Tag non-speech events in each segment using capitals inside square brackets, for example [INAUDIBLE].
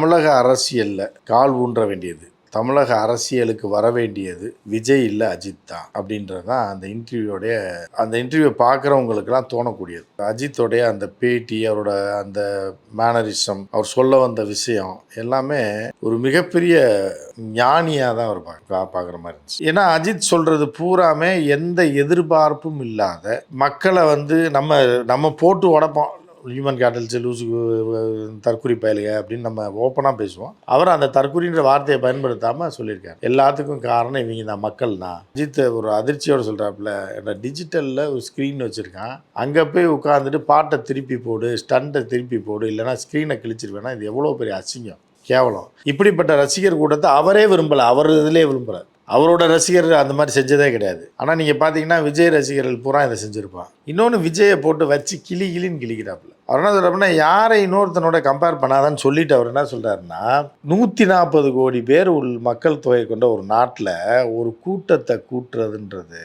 தமிழக அரசியலில் கால் ஊன்ற வேண்டியது. தமிழக அரசியலுக்கு வர வேண்டியது விஜய் இல்லை அஜித் தான் அப்படின்றது தான் அந்த இன்டர்வியூடைய அந்த இன்டர்வியூ பார்க்குறவங்களுக்கெல்லாம் தோணக்கூடியது. அஜித்தோடைய அந்த பேட்டி அவரோட அந்த மேனரிசம் அவர் சொல்ல வந்த விஷயம் எல்லாமே ஒரு மிகப்பெரிய ஞானியாக தான் அவர் பார்க்க பார்க்குற மாதிரி இருந்துச்சு. ஏன்னா அஜித் சொல்கிறது பூராமே எந்த எதிர்பார்ப்பும் இல்லாத மக்களை வந்து நம்ம நம்ம போட்டு உடப்போம். ஹியூமன் கேட்டல்ஸ் லூசு தற்குறி பயலுக அப்படின்னு நம்ம ஓப்பனாக பேசுவோம். அவர் அந்த தற்குறின்ற வார்த்தையை பயன்படுத்தாமல் சொல்லியிருக்காரு. எல்லாத்துக்கும் காரணம் இவங்க தான் மக்கள் தான் அஜித் ஒரு அதிர்ச்சியோடு சொல்கிறாப்புல என்ன டிஜிட்டலில் ஒரு ஸ்க்ரீன் வச்சுருக்கான். அங்கே போய் உட்காந்துட்டு பாட்டை திருப்பி போடு ஸ்டண்ட்டை திருப்பி போடு இல்லைனா ஸ்க்ரீனை கிழிச்சிருவேன்னா இது எவ்வளோ பெரிய அசிங்கம். கேவலம். இப்படிப்பட்ட ரசிகர் கூட்டத்தை அவரே விரும்பலை அவர் இதிலே விரும்புகிறார் அவரோட ரசிகர் அந்த மாதிரி செஞ்சதே கிடையாது. ஆனால் நீங்கள் பார்த்தீங்கன்னா விஜய் ரசிகர்கள் பூரா இதை செஞ்சுருப்பான். இன்னொன்று விஜயை போட்டு வச்சு கிளி கிளின்னு கிளிக்கிறாப்புல. அவர் என்ன சொல்கிறப்பனா யாரை இன்னொருத்தனோட கம்பேர் பண்ணாதான்னு சொல்லிட்டு அவர் என்ன சொல்கிறாருன்னா நூற்றி நாற்பது கோடி பேர் உள் மக்கள் தொகை கொண்ட ஒரு நாட்டில் ஒரு கூட்டத்தை கூட்டுறதுன்றது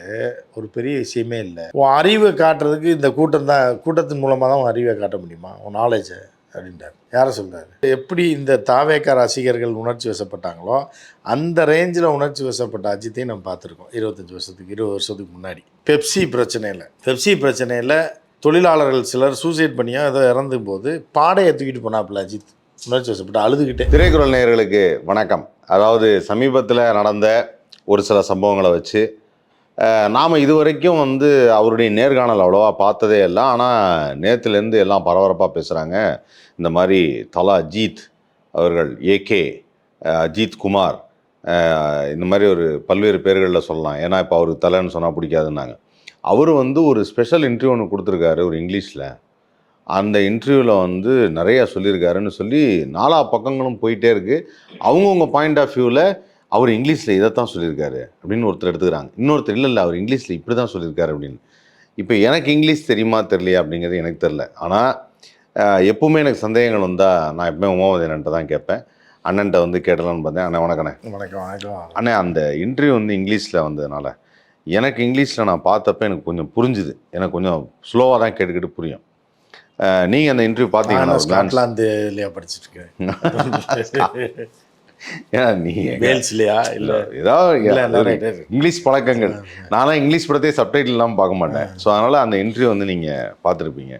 ஒரு பெரிய விஷயமே இல்லை. உன் அறிவை காட்டுறதுக்கு இந்த கூட்டம் தான் கூட்டத்தின் மூலமாக தான் உன் அறிவை காட்ட முடியுமா? உன் நாலேஜை அப்படின்றார். யாரை சொல்கிறார் எப்படி இந்த தாவேக்கா ரசிகர்கள் உணர்ச்சி வசப்பட்டாங்களோ அந்த ரேஞ்சில் உணர்ச்சி வசப்பட்ட அஜித்தையும் நம்ம பார்த்துருக்கோம். இருபத்தஞ்சி வருஷத்துக்கு இருபது வருஷத்துக்கு முன்னாடி. பெப்சி பிரச்சனையில் பெப்சி பிரச்சனையில் தொழிலாளர்கள் சிலர் சூசைட் பண்ணியோ ஏதோ இறந்து போது பாடையை தூக்கிட்டு போனாப்புல அஜித். உணர்ச்சி வசப்பட்டு அழுதுகிட்டே. திரைக்குறள் நேயர்களுக்கு வணக்கம். அதாவது சமீபத்தில் நடந்த ஒரு சில சம்பவங்களை வச்சு நாம் இதுவரைக்கும் வந்து அவருடைய நேர்காணல் அவ்வளோவா பார்த்ததே இல்லை. ஆனால் நேற்றுலேருந்து எல்லாம் பரபரப்பாக பேசுகிறாங்க இந்த மாதிரி தலா அஜித் அவர்கள் ஏகே அஜித் குமார் இந்த மாதிரி ஒரு பல்வேறு பேர்களில் சொல்லலாம். ஏன்னா இப்போ அவருக்கு தலைன்னு சொன்னால் பிடிக்காதுன்னாங்க. அவர் வந்து ஒரு ஸ்பெஷல் இன்டர்வியூ ஒன்று கொடுத்துருக்காரு ஒரு இங்கிலீஷில். அந்த இன்டர்வியூவில் வந்து நிறையா சொல்லியிருக்காருன்னு சொல்லி நாலா பக்கங்களும் போயிட்டே இருக்குது அவங்கவுங்க பாயிண்ட் ஆஃப் வியூவில் அவர் இங்கிலீஷில் இதைத்தான் சொல்லியிருக்காரு அப்படின்னு ஒருத்தர் எடுத்துக்கிறாங்க. இன்னொருத்தர் இல்லை இல்லை அவர் இங்கிலீஷில் இப்படி தான் சொல்லியிருக்காரு அப்படின்னு. இப்போ எனக்கு இங்கிலீஷ் தெரியுமா தெரியலையா அப்படிங்கிறது எனக்கு தெரில ஆனால் எப்பவுமே எனக்கு சந்தேகங்கள் வந்தால் நான் எப்பவுமே உமாவதேனன்ட்ட தான் கேட்பேன். அண்ணன்ட்ட வந்து கேட்டலான்னு பார்த்தேன். அண்ணன் வணக்கண்ணே வணக்கம் வணக்கம். அண்ணே அந்த இன்டர்வியூ வந்து இங்கிலீஷில் வந்ததுனால எனக்கு இங்கிலீஷில் நான் பார்த்தப்ப எனக்கு கொஞ்சம் புரிஞ்சுது. எனக்கு கொஞ்சம் ஸ்லோவாக தான் கேட்டுக்கிட்டு புரியும். நீங்கள் அந்த இன்டர்வியூ பார்த்தீங்கன்னா ஸ்காட்லாந்துலையா படிச்சுட்டு இருக்கேன். ஏன்னா [LAUGHS] நீ வேல்ஸ்லையா இல்லை. ஏதாவது. இங்கிலீஷ் பழக்கங்கள். நான்லாம் இங்கிலீஷ் படத்தையே சப்டைட்டில் இல்லாமல் பார்க்க மாட்டேன். ஸோ அதனால் அந்த இன்டர்வியூ வந்து நீங்கள் பார்த்துருப்பீங்க.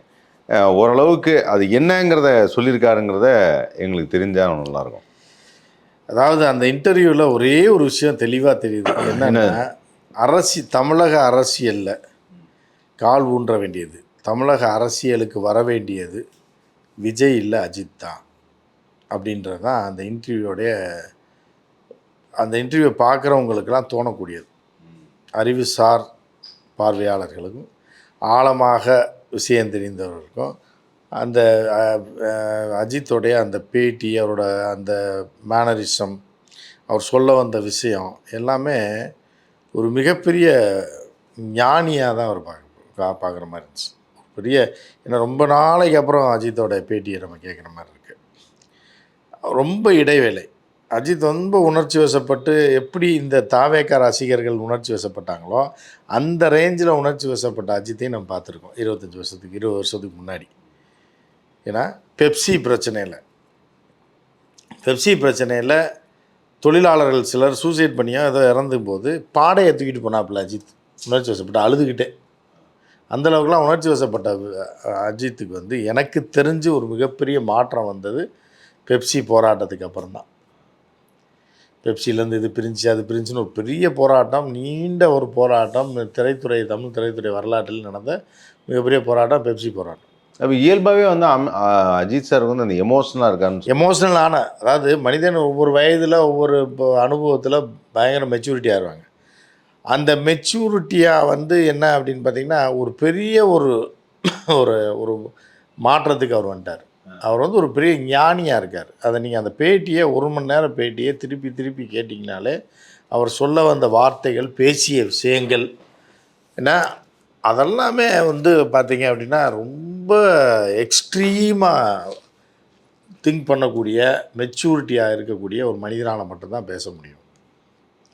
ஓரளவுக்கு அது என்னங்கிறத சொல்லியிருக்காருங்கிறத எங்களுக்கு தெரிஞ்சால் நல்லாயிருக்கும். அதாவது அந்த இன்டர்வியூவில் ஒரே ஒரு விஷயம் தெளிவாக தெரியுது. என்னன்னா அரசி தமிழக அரசியலில் கால் ஊன்ற வேண்டியது. தமிழக அரசியலுக்கு வர வேண்டியது விஜய் இல்லை அஜித் தான். அப்படின்றது தான் அந்த இன்டர்வியூடைய அந்த இன்டர்வியூ பார்க்குறவங்களுக்கெல்லாம் தோணக்கூடியது. அறிவுசார் பார்வையாளர்களுக்கும் ஆழமாக விஷயம் தெரிந்தவர்களுக்கும் அந்த அஜித்தோடைய அந்த பேட்டி அவரோட அந்த மேனரிசம் அவர் சொல்ல வந்த விஷயம் எல்லாமே ஒரு மிகப்பெரிய ஞானியாக தான் அவர் பார்க்க பார்க்குற மாதிரி இருந்துச்சு. பெரிய ஏன்னா ரொம்ப நாளைக்கு அப்புறம் அஜித்தோட பேட்டியை நம்ம கேட்குற மாதிரி ரொம்ப இடைவேளை. அஜித் ரொம்ப உணர்ச்சி வசப்பட்டு எப்படி இந்த தாவேக்கா ரசிகர்கள் உணர்ச்சி வசப்பட்டாங்களோ அந்த ரேஞ்சில் உணர்ச்சி வசப்பட்ட அஜித்தையும் நம்ம பார்த்துருக்கோம். இருபத்தஞ்சி வருஷத்துக்கு இருபது வருஷத்துக்கு முன்னாடி. ஏன்னா பெப்சி பிரச்சனையில் பெப்சி பிரச்சனையில் தொழிலாளர்கள் சிலர் சூசைட் பண்ணியோ ஏதோ இறந்தும் போது பாடையை தூக்கிட்டு போனாப்புல அஜித். உணர்ச்சி வசப்பட்டு அழுதுகிட்டே. அந்தளவுக்குலாம் உணர்ச்சி வசப்பட்ட அஜித்துக்கு வந்து எனக்கு தெரிஞ்சு ஒரு மிகப்பெரிய மாற்றம் வந்தது பெப்சி போராட்டத்துக்கு அப்புறம் தான் பெப்சிலேருந்து இது பிரிஞ்சு அது பிரிஞ்சுன்னு ஒரு பெரிய போராட்டம் நீண்ட ஒரு போராட்டம். திரைத்துறை தமிழ் திரைத்துறை வரலாற்றில் நடந்த மிகப்பெரிய போராட்டம் பெப்சி போராட்டம். அப்போ இயல்பாகவே வந்து அம்- அஜித் சார் வந்து அந்த எமோஷனலாக இருக்கான்னு எமோஷ்னல் ஆன அதாவது மனிதன் ஒவ்வொரு வயதில் ஒவ்வொரு அனுபவத்தில் பயங்கர மெச்சூரிட்டி ஆயிடுவாங்க அந்த மெச்சூரிட்டியாக வந்து என்ன அப்படின்னு பார்த்தீங்கன்னா ஒரு பெரிய ஒரு ஒரு ஒரு மாற்றத்துக்கு அவர் வந்துட்டார். அவர் வந்து ஒரு பெரிய ஞானியாக இருக்கார். அதை நீங்கள் அந்த பேட்டியை ஒரு மணி நேரம் பேட்டியை திருப்பி திருப்பி கேட்டிங்கனாலே அவர் சொல்ல வந்த வார்த்தைகள் பேசிய விஷயங்கள் ஏன்னா அதெல்லாமே வந்து பார்த்தீங்க அப்படின்னா ரொம்ப எக்ஸ்ட்ரீமாக திங்க் பண்ணக்கூடிய மெச்சூரிட்டியாக இருக்கக்கூடிய ஒரு மனிதனால் மட்டும்தான் பேச முடியும்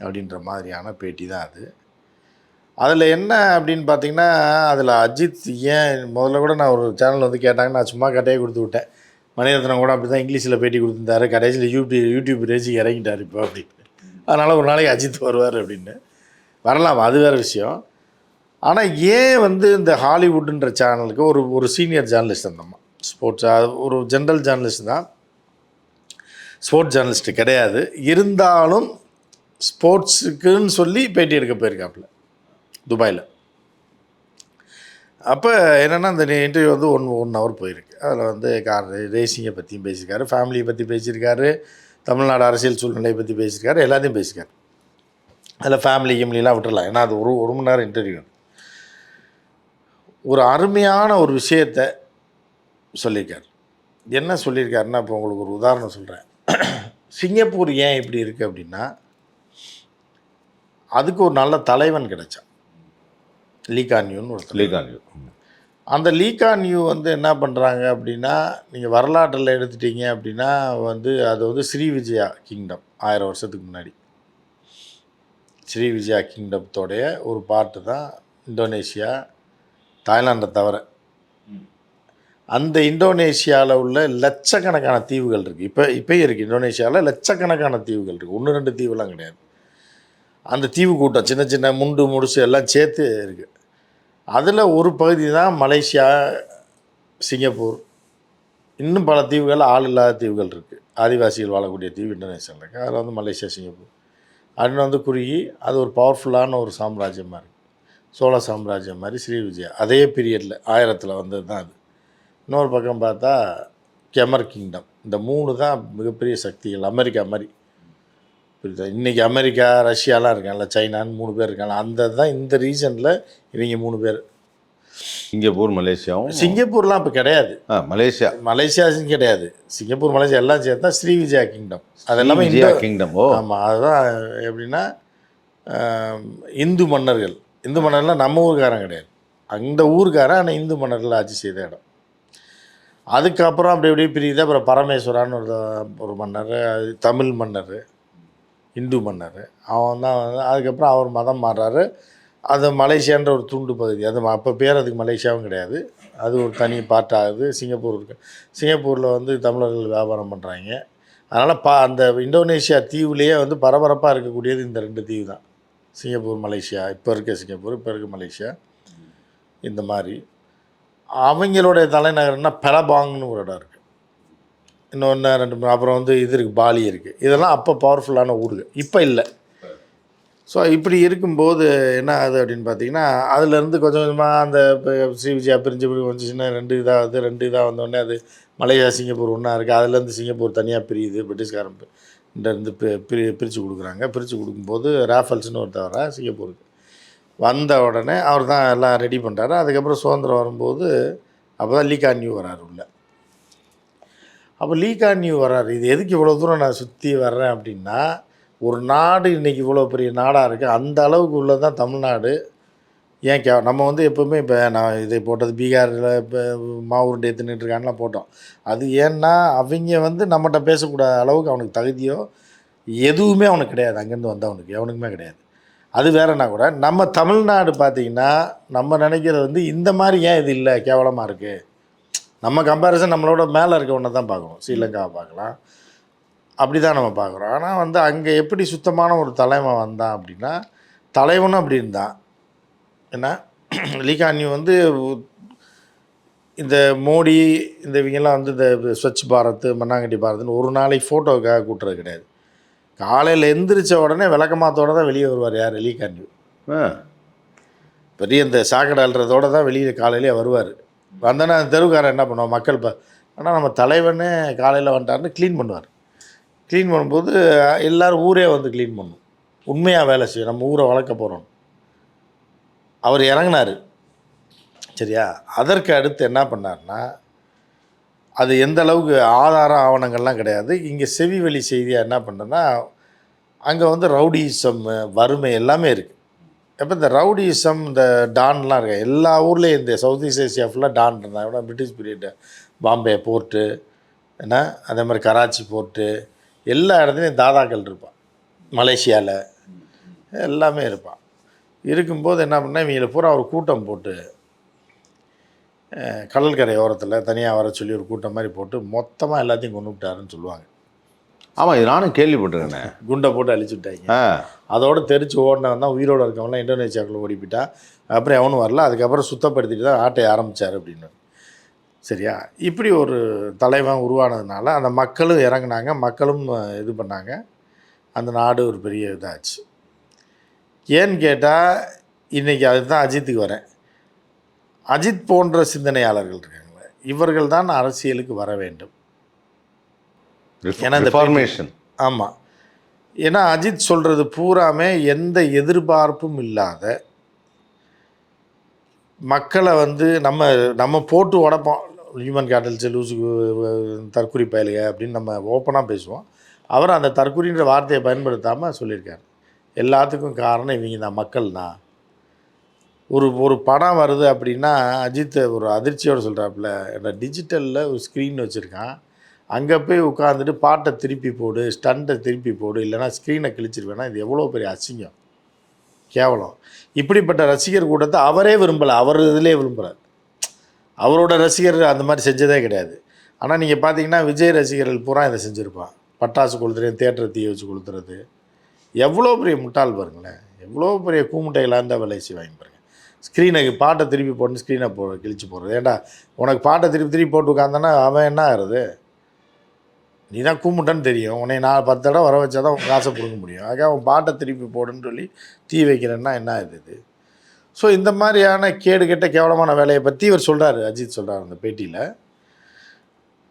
அப்படின்ற மாதிரியான பேட்டி தான் அது. அதில் என்ன அப்படின்னு பார்த்தீங்கன்னா அதில் அஜித் ஏன் முதல்ல கூட நான் ஒரு சேனல் வந்து கேட்டாங்க நான் சும்மா கட்டையே கொடுத்து விட்டேன். மணிரத்னம் கூட அப்படி தான் இங்கிலீஷில் பேட்டி கொடுத்துருந்தாரு. கடைசியில் யூடியூப் யூடியூப் ரேஜி இறங்கிட்டார் இப்போ அப்படின்னு அதனால் ஒரு நாளைக்கு அஜித் வருவார் அப்படின்னு. வரலாம் அது வேறு விஷயம். ஆனால் ஏன் வந்து இந்த ஹாலிவுட்டுன்ற சேனலுக்கு ஒரு ஒரு சீனியர் ஜேர்னலிஸ்ட் அந்தம்மா ஸ்போர்ட்ஸ் ஒரு ஜென்ரல் ஜேர்னலிஸ்ட் தான். ஸ்போர்ட்ஸ் ஜேர்னலிஸ்ட்டு கிடையாது. இருந்தாலும் ஸ்போர்ட்ஸுக்குன்னு சொல்லி பேட்டி எடுக்க போயிருக்காப்புல. துபாயில். அப்போ என்னென்னா இந்த இன்டர்வியூ வந்து ஒன் ஒன் ஹவர் போயிருக்கு. அதில் வந்து கார் ரேசிங்கை பற்றியும் பேசியிருக்காரு ஃபேமிலியை பற்றி பேசியிருக்காரு தமிழ்நாடு அரசியல் சூழ்நிலையை பற்றி பேசியிருக்காரு எல்லாத்தையும் பேசியிருக்காரு. அதில் ஃபேமிலி கிம்லிலாம் விட்டுடலாம் ஏன்னா அது ஒரு ஒரு மணி நேரம் இன்டர்வியூ ஒரு அருமையான ஒரு விஷயத்தை சொல்லியிருக்கார். என்ன சொல்லியிருக்காருன்னா இப்போ உங்களுக்கு ஒரு உதாரணம் சொல்கிறேன் சிங்கப்பூர் ஏன் இப்படி இருக்குது அப்படின்னா அதுக்கு ஒரு நல்ல தலைவன் கிடைச்சான். லீகான்யூன்னு ஒருத்தர் லீகான்யூ. அந்த லீகான்யூ வந்து என்ன பண்ணுறாங்க அப்படின்னா நீங்கள் வரலாற்றில் எடுத்துட்டீங்க அப்படின்னா வந்து அது வந்து ஸ்ரீ விஜயா கிங்டம் ஆயிரம் வருஷத்துக்கு முன்னாடி. ஸ்ரீ விஜயா கிங்டத்தோடைய ஒரு பார்ட்டு தான் இந்தோனேஷியா தாய்லாண்டை தவிர. அந்த இந்தோனேஷியாவில் உள்ள லட்சக்கணக்கான தீவுகள் இருக்குது இப்போ இப்போயும் இருக்குது இந்தோனேஷியாவில் லட்சக்கணக்கான தீவுகள் இருக்குது ஒன்று ரெண்டு தீவுலாம் கிடையாது. அந்த தீவு கூட்டம் சின்ன சின்ன முண்டு முடிச்சு எல்லாம் சேர்த்து இருக்குது அதில் ஒரு பகுதி தான் மலேசியா சிங்கப்பூர். இன்னும் பல தீவுகள் ஆள் இல்லாத தீவுகள் இருக்குது ஆதிவாசிகள் வாழக்கூடிய தீவு இந்தோனேஷியாவில் இருக்குது அதில் வந்து மலேசியா சிங்கப்பூர். அப்படின்னு வந்து குறுகி அது ஒரு பவர்ஃபுல்லான ஒரு சாம்ராஜ்யமாக இருக்குது சோழ சாம்ராஜ்யம் மாதிரி ஸ்ரீ விஜயா. அதே பீரியடில் ஆயிரத்தில் வந்தது தான் அது. இன்னொரு பக்கம் பார்த்தா கெமர் கிங்டம் இந்த மூணு தான் மிகப்பெரிய சக்திகள் அமெரிக்கா மாதிரி. புரியுதா? இன்றைக்கி அமெரிக்கா ரஷ்யாலாம் இருக்காங்கல்ல சைனான்னு மூணு பேர் இருக்காங்க அந்த தான் இந்த ரீஜனில் இவங்க மூணு பேர். சிங்கப்பூர் மலேசியாவும் சிங்கப்பூர்லாம் இப்போ கிடையாது. ஆ, மலேசியா. மலேசியாஸும் கிடையாது. சிங்கப்பூர் மலேசியா எல்லாம் சேர்த்தா ஸ்ரீ விஜயா கிங்டம். அது எல்லாமே விஜயா இந்தோ கிங்டம் ஓ. ஆமாம் அதுதான் எப்படின்னா இந்து மன்னர்கள். இந்து மன்னர்லாம் நம்ம ஊருக்காரன் கிடையாது. அந்த ஊருக்காரன் ஆனால் இந்து மன்னர்கள் ஆட்சி செய்த இடம். அதுக்கப்புறம் அப்படி அப்படியே பிரியுது. அப்புறம் பரமேஸ்வரான்னு ஒரு ஒரு மன்னர் அது தமிழ் மன்னர். இந்து மன்னர். அவன் தான் வந்து அதுக்கப்புறம் அவர் மதம் மாறுறாரு. அது மலேசியான்ற ஒரு துண்டு பகுதி. அது அப்போ பேர் அதுக்கு மலேசியாவும் கிடையாது. அது ஒரு தனி பார்ட் ஆகுது சிங்கப்பூர் இருக்கு. சிங்கப்பூரில் வந்து தமிழர்கள் வியாபாரம் பண்ணுறாங்க. அதனால் பா அந்த இந்தோனேஷியா தீவுலேயே வந்து பரபரப்பாக இருக்கக்கூடியது இந்த ரெண்டு தீவு தான். Singapore Malaysia. இப்போ இருக்க சிங்கப்பூர் இப்போ இருக்க மலேசியா. இந்த மாதிரி. அவங்களுடைய தலைநகர்னால் பெலபாங்னு ஒரு இடம் இருக்குது இன்னொன்று ரெண்டு அப்புறம் வந்து இது இருக்குது பாலி இருக்குது இதெல்லாம் அப்போ பவர்ஃபுல்லான ஊருங்க இப்போ இல்லை. ஸோ இப்படி இருக்கும்போது என்ன ஆகுது அப்படின்னு பார்த்தீங்கன்னா அதுலேருந்து கொஞ்சம் கொஞ்சமாக அந்த இப்போ ஸ்ரீ விஜயா பிரிஞ்சு பிரிஞ்சு கொஞ்சம் சின்ன ரெண்டு இதாகுது ரெண்டு இதாக வந்தோடனே அது மலேசியா சிங்கப்பூர் ஒன்றா இருக்குது அதுலேருந்து சிங்கப்பூர் தனியாக பிரியுது. பிரிட்டிஷ்காரன் இருந்து பிரி பிரித்து கொடுக்குறாங்க. பிரித்து கொடுக்கும்போது ராஃபல்ஸ்னு ஒரு தவிர சிங்கப்பூருக்கு வந்த உடனே அவர் தான் எல்லாம் ரெடி பண்ணுறாரு அதுக்கப்புறம் சுதந்திரம் வரும்போது அப்போ தான் லீகா நியூ வராரு உள்ள. அப்போ லீகா நியூ வர்றாரு. இது எதுக்கு இவ்வளோ தூரம் நான் சுற்றி வர்றேன் அப்படின்னா ஒரு நாடு இன்றைக்கி இவ்வளோ பெரிய நாடாக இருக்குது அந்த அளவுக்கு உள்ளதான் தமிழ்நாடு. ஏன் கே நம்ம வந்து எப்போவுமே இப்போ நான் இதை போட்டது பீகாரில் இப்போ மாவுருண்டை தின்னுட்டு இருக்கான்லாம் போட்டோம். அது ஏன்னா அவங்க வந்து நம்மகிட்ட பேசக்கூடாத அளவுக்கு அவனுக்கு தகுதியோ எதுவுமே அவனுக்கு கிடையாது. அங்கேருந்து வந்தவனுக்கு எவனுக்குமே கிடையாது. அது வேறனா கூட நம்ம தமிழ்நாடு பார்த்திங்கன்னா நம்ம நினைக்கிறது வந்து இந்த மாதிரி ஏன் இது இல்லை? கேவலமாக இருக்குது நம்ம கம்பேரிசன் நம்மளோட மேலே இருக்கவனை தான் பார்க்கணும். ஸ்ரீலங்காவை பார்க்கலாம். அப்படி தான் நம்ம பார்க்குறோம். ஆனால் வந்து அங்கே எப்படி சுத்தமான ஒரு தலைவன் வந்தான் அப்படின்னா தலைவனும் அப்படி இருந்தான். என்ன [CLEARS THROAT] லீகான்யூ வந்து இந்த மோடி இந்த இவங்கெல்லாம் வந்து இந்த ஸ்வச் பாரத் மண்ணாங்கட்டி பாரத்னு ஒரு நாளைக்கு ஃபோட்டோவுக்காக கூட்டுறது கிடையாது. காலையில் எந்திரிச்ச உடனே விளக்கமாத்தோட தான் வெளியே வருவார் யார்? லீகான்யூ பெரிய இந்த சாக்கடை அல்றதோட தான் வெளியே காலையிலே வருவார். வந்தோன்னா அந்த தெருவுக்காரன் என்ன பண்ணுவான் மக்கள் இப்போ ஆனால் நம்ம தலைவனே காலையில் வந்துட்டாருன்னு க்ளீன் பண்ணுவார். க்ளீன் பண்ணும்போது எல்லோரும் ஊரே வந்து க்ளீன் பண்ணும். உண்மையாக வேலை செய்யும். நம்ம ஊரை வளர்க்க போகிறோம் அவர் இறங்குனார். சரியா? அதற்கு அடுத்து என்ன பண்ணார்னா அது எந்த அளவுக்கு ஆதார ஆவணங்கள்லாம் கிடையாது. இங்கே செவி வழி செய்தியாக என்ன பண்ணுறேன்னா அங்கே வந்து ரவுடிசம் வறுமை எல்லாமே இருக்குது இப்போ இந்த ரவுடிசம் இந்த டான்லாம் இருக்கு? எல்லா ஊர்லேயும் இந்த சவுத் ஈஸ்ட் ஏசியா ஃபுல்லாக டான் இருந்தாங்க. பிரிட்டிஷ் பீரியடு பாம்பே போர்ட்டு என்ன? அதே மாதிரி கராச்சி போர்ட்டு எல்லா இடத்துலையும் தாதாக்கள் இருப்பான். மலேசியாவில் எல்லாமே இருப்பான். இருக்கும்போது என்ன பண்ணால் இவங்களை பூரா ஒரு கூட்டம் போட்டு அஹ், கடற்கரை ஓரத்தில் தனியாக வர சொல்லி ஒரு கூட்டம் மாதிரி போட்டு மொத்தமாக எல்லாத்தையும் கொண்டு விட்டாருன்னு சொல்லுவாங்க. ஆமாம் இது நானும் கேள்விப்பட்டிருக்கேனே. குண்டை போட்டு அழிச்சு விட்டாங்க அதோட தெரிச்சு ஓடினவன் தான் உயிரோடு இருக்கவன்லாம் இந்தோனேசியாவுக்குள்ள ஓடி போயிட்டான் அப்புறம் எவனும் வரல. அதுக்கப்புறம் சுத்தப்படுத்திட்டு தான் ஆட்டை ஆரம்பித்தார் அப்படின்னு. சரியா? இப்படி ஒரு தலைவன் உருவானதுனால அந்த மக்களும் இறங்குனாங்க. மக்களும் இது பண்ணாங்க. அந்த நாடு ஒரு பெரிய இதாச்சு. ஏன்னு கேட்டால் இன்றைக்கி அதுதான் அஜித்துக்கு வரேன். அஜித் போன்ற சிந்தனையாளர்கள் இருக்காங்களே இவர்கள் தான் அரசியலுக்கு வர வேண்டும். ஏன்னா இந்த ரிஃபார்மேஷன் ஆமாம் ஏன்னா அஜித் சொல்கிறது பூராமே எந்த எதிர்பார்ப்பும் இல்லாத மக்களை வந்து நம்ம நம்ம போட்டு உடப்போம். ஹியூமன் கேட்டல்ஸ் லூசுக்கு தற்குறி பயலுக அப்படின்னு நம்ம ஓப்பனாக பேசுவோம். அவர் அந்த தற்குறின்ற வார்த்தையை பயன்படுத்தாமல் சொல்லியிருக்காரு. எல்லாத்துக்கும் காரணம் இவங்க தான் மக்கள் தான். ஒரு ஒரு படம் வருது அப்படின்னா அஜித் ஒரு அதிர்ச்சியோடு சொல்கிறாப்புல என்ன டிஜிட்டலில் ஒரு ஸ்க்ரீன் வச்சுருக்கான். அங்கே போய் உட்காந்துட்டு பாட்டை திருப்பி போடு ஸ்டண்ட்டை திருப்பி போடு இல்லைன்னா ஸ்க்ரீனை கிழிச்சிருவேன்னா இது எவ்வளோ பெரிய அசிங்கம். கேவலம். இப்படிப்பட்ட ரசிகர் கூட்டத்தை அவரே விரும்பலை அவர் இதிலே விரும்புகிறார் அவரோட ரசிகர் அந்த மாதிரி செஞ்சதே கிடையாது. ஆனால் நீங்கள் பார்த்தீங்கன்னா விஜய் ரசிகர்கள் பூரா இதை செஞ்சுருப்பான். பட்டாசு கொளுத்துறது தேட்டரை தீ வச்சு கொளுத்துறது. எவ்வளோ பெரிய முட்டாள் பாருங்களேன். எவ்வளோ பெரிய கூமுட்டைகளாக இருந்தால் விலை வாங்கி பாருங்க. ஸ்க்ரீனுக்கு பாட்டை திருப்பி போட்டு ஸ்க்ரீனை போ கிழிச்சு போடுறது. ஏண்டா உனக்கு பாட்டை திருப்பி திருப்பி போட்டு உட்காந்தானா அவன் என்ன ஆகுறது? நீ தான் கூமுட்டன்னு தெரியும். உன்னை நான் பத்து தடவை வர வச்சா தான் உன் காசை கொடுக்க முடியும். அதுக்காக அவன் பாட்டை திருப்பி போடுன்னு சொல்லி தீ வைக்கிறேன்னா என்ன இது இது? ஸோ இந்த மாதிரியான கேடு கெட்ட கேவலமான வேலையை பற்றி இவர் சொல்கிறாரு அஜித் சொல்கிறார் அந்த பேட்டியில்.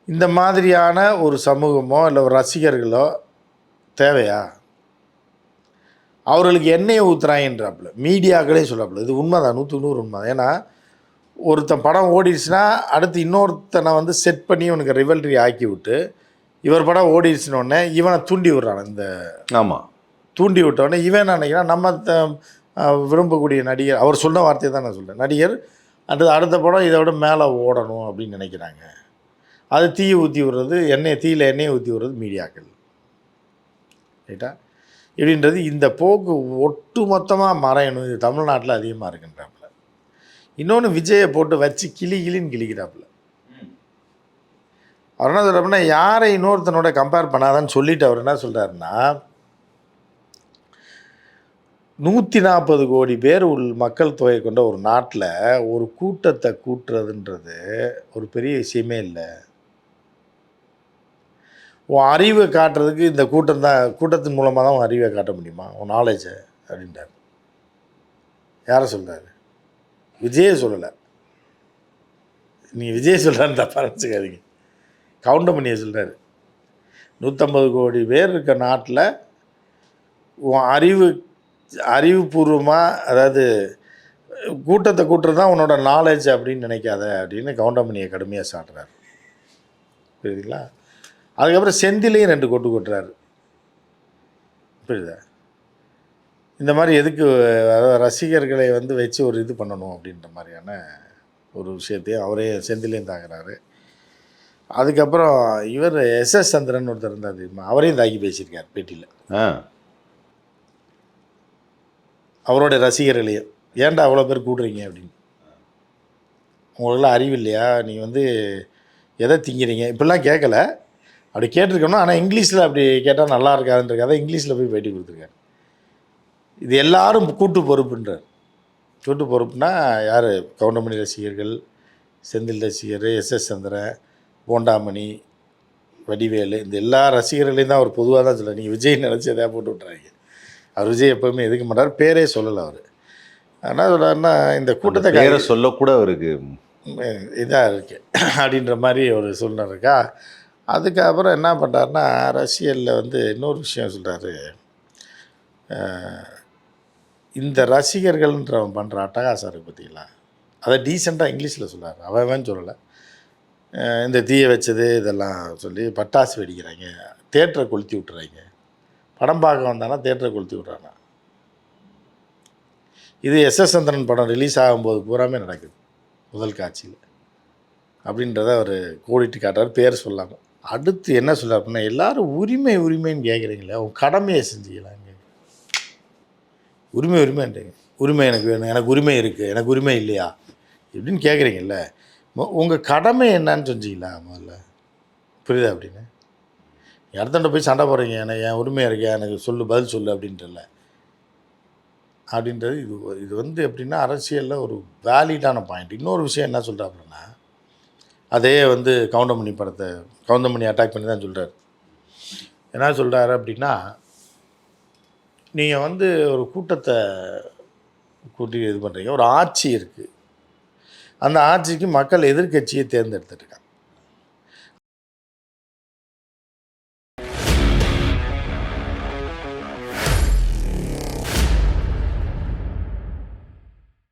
இந்த மாதிரியான ஒரு சமூகமோ இல்லை ஒரு ரசிகர்களோ தேவையா? அவர்களுக்கு எண்ணெயை ஊற்றுறாங்கன்றாப்புல மீடியாக்களே சொல்கிறாப்புல இது உண்மைதான். நூற்று நூறு உண்மை ஏன்னா ஒருத்தன் படம் ஓடிடுச்சுன்னா அடுத்து இன்னொருத்தனை வந்து செட் பண்ணி உனக்கு ரிவல்ரி ஆக்கி விட்டு இவர் படம் ஓடிடுச்சுனோடனே இவனை தூண்டி விடுறான் இந்த ஆமாம் தூண்டி விட்டோடனே இவன் என்ன நினைக்கிறான்? நம்ம விரும்பக்கூடிய நடிகர் அவர் சொன்ன வார்த்தையை தான் நான் சொல்கிறேன் நடிகர் அடுத்த அடுத்த படம் இதை விட மேலே ஓடணும் அப்படின்னு நினைக்கிறாங்க. அது தீயை ஊற்றி விடுறது எண்ணெய் தீயில் எண்ணெயை ஊற்றி விடுறது மீடியாக்கள். ரைட்டா? இப்படின்றது இந்த போக்கு ஒட்டு மொத்தமாக மறையணும். இது தமிழ்நாட்டில் அதிகமாக இருக்குன்றாப்புல. இன்னொன்று விஜயை போட்டு வச்சு கிளி கிளின்னு கிளிக்கிறாப்புல அவர் என்ன சொல்கிறாருன்னா யாரை இன்னொருத்தனோட கம்பேர் பண்ணாதான்னு சொல்லிட்டு அவர் என்ன சொல்கிறாருன்னா நூற்றி நாற்பது கோடி பேர் உள் மக்கள் தொகை கொண்ட ஒரு நாட்டில் ஒரு கூட்டத்தை கூட்டுறதுன்றது ஒரு பெரிய விஷயமே இல்லை. உன் அறிவை காட்டுறதுக்கு இந்த கூட்டம் தான் கூட்டத்தின் மூலமாக தான் உன் அறிவை காட்ட முடியுமா? உன் நாலேஜை அப்படின்றார். யாரை சொல்கிறாரு விஜயே சொல்லலை. நீங்கள் விஜய் சொல்கிறான்னு தப்பாக நினச்சிக்காதீங்க. கவுண்டமணியை சொல்கிறாரு நூற்றம்பது கோடி பேர் இருக்க நாட்டில் உன் அறிவு அறிவுபூர்வமாக அதாவது கூட்டத்தை கூட்டுறது தான் உன்னோட நாலேஜ் அப்படின்னு நினைக்காத அப்படின்னு கவுண்டமணியை கடுமையாக சாட்டுறாரு. புரியுதுங்களா? அதுக்கப்புறம் செந்திலையும் ரெண்டு கொட்டு கொட்டுறாரு. புரியுதா? இந்த மாதிரி எதுக்கு அதாவது ரசிகர்களை வந்து வச்சு ஒரு இது பண்ணணும் அப்படின்ற மாதிரியான ஒரு விஷயத்தையும் அவரே செந்திலையும் தாக்குறாரு அதுக்கப்புறம் இவர் எஸ்எஸ் சந்திரன் ஒருத்தர் இருந்தார் தெரியுமா? அவரையும் தாக்கி பேசியிருக்கார் பேட்டியில். ஆ. அவரோட ரசிகர்களையும் ஏன்டா அவ்வளோ பேர் கூடுறீங்க? அப்படின்னு. உங்களுக்குலாம் அறிவு இல்லையா? நீங்கள் வந்து எதை திங்கிறீங்க? இப்படிலாம் கேட்கல. அப்படி கேட்டிருக்கணும் ஆனால் இங்கிலீஷில் அப்படி கேட்டால் நல்லா இருக்காதுன்றக்காக இங்கிலீஷில் போய் பேட்டி கொடுத்துருக்காரு. இது எல்லாரும் கூட்டு பொறுப்புன்றார். கூட்டு பொறுப்புனா யார்? கவுண்டமணி ரசிகர்கள் செந்தில் ரசிகர் எஸ்எஸ் சந்திரன் போண்டாமணி வடிவேலு இந்த எல்லா ரசிகர்களையும் தான் அவர் பொதுவாக தான் சொல்கிறார் நீங்கள் விஜய் நினச்சி எதாவது போட்டு விட்றாங்க அவர் விஜய் எப்போவுமே எதுக்க மாட்டார்? பேரே சொல்லலை அவர். என்ன சொல்கிறாருன்னா இந்த கூட்டத்தை பேரை சொல்லக்கூட அவருக்கு இதாக இருக்கு. அப்படின்ற மாதிரி ஒரு சூழ்நிலை இருக்கா? அதுக்கப்புறம் என்ன பண்ணுறாருன்னா அரசியலில் வந்து இன்னொரு விஷயம் சொல்கிறாரு இந்த ரசிகர்கள்ன்றவன் பண்ணுற அட்டகாசம் இருக்குது பார்த்தீங்களா அதை டீசெண்டாக இங்கிலீஷில் சொல்கிறார் அவன் சொல்லலை. இந்த தீயை வச்சது இதெல்லாம் சொல்லி பட்டாசு வெடிக்கிறாங்க. தேட்டரை கொளுத்தி விட்டுறாங்க. படம் பார்க்க வந்தானா தேட்டரை கொளுத்தி விட்றானா? இது எஸ்எஸ் சந்திரன் படம் ரிலீஸ் ஆகும்போது பூராமே நடக்குது. முதல் காட்சியில். அப்படின்றத அவர் கோடிட்டு காட்டுறார். பேர் சொல்லாமல் அடுத்து என்ன சொல்ல அப்படின்னா எல்லாரும் உரிமை உரிமைன்னு கேட்குறீங்களே அவங்க கடமையை செஞ்சுக்கலாங்க. உரிமை உரிமைன்றீங்க. உரிமை எனக்கு வேணும். எனக்கு உரிமை இருக்குது எனக்கு உரிமை இல்லையா? இப்படின்னு கேட்குறீங்கல்ல உங்கள் கடமை என்னன்னு சொன்னீங்களா முதல்ல? புரியுதா அப்படின்னு? இடத்துட்ட போய் சண்டை போடுறீங்க எனக்கு என் உரிமையாக இருக்கேன் எனக்கு சொல்லு பதில் சொல்லு அப்படின்றல. அப்படின்றது இது இது வந்து எப்படின்னா அரசியலில் ஒரு வேலிடான பாயிண்ட் இன்னொரு விஷயம் என்ன சொல்கிறாப்புலன்னா அதே வந்து கவுண்டமணி படத்தை கவுண்டமணி அட்டாக் பண்ணி தான் சொல்கிறார் என்ன சொல்கிறாரு அப்படின்னா நீங்கள் வந்து ஒரு கூட்டத்தை கூட்டி இது பண்ணுறீங்க ஒரு ஆட்சி இருக்குது அந்த ஆட்சிக்கு மக்கள் எதிர்க்கட்சியை தேர்ந்தெடுத்துருக்காங்க.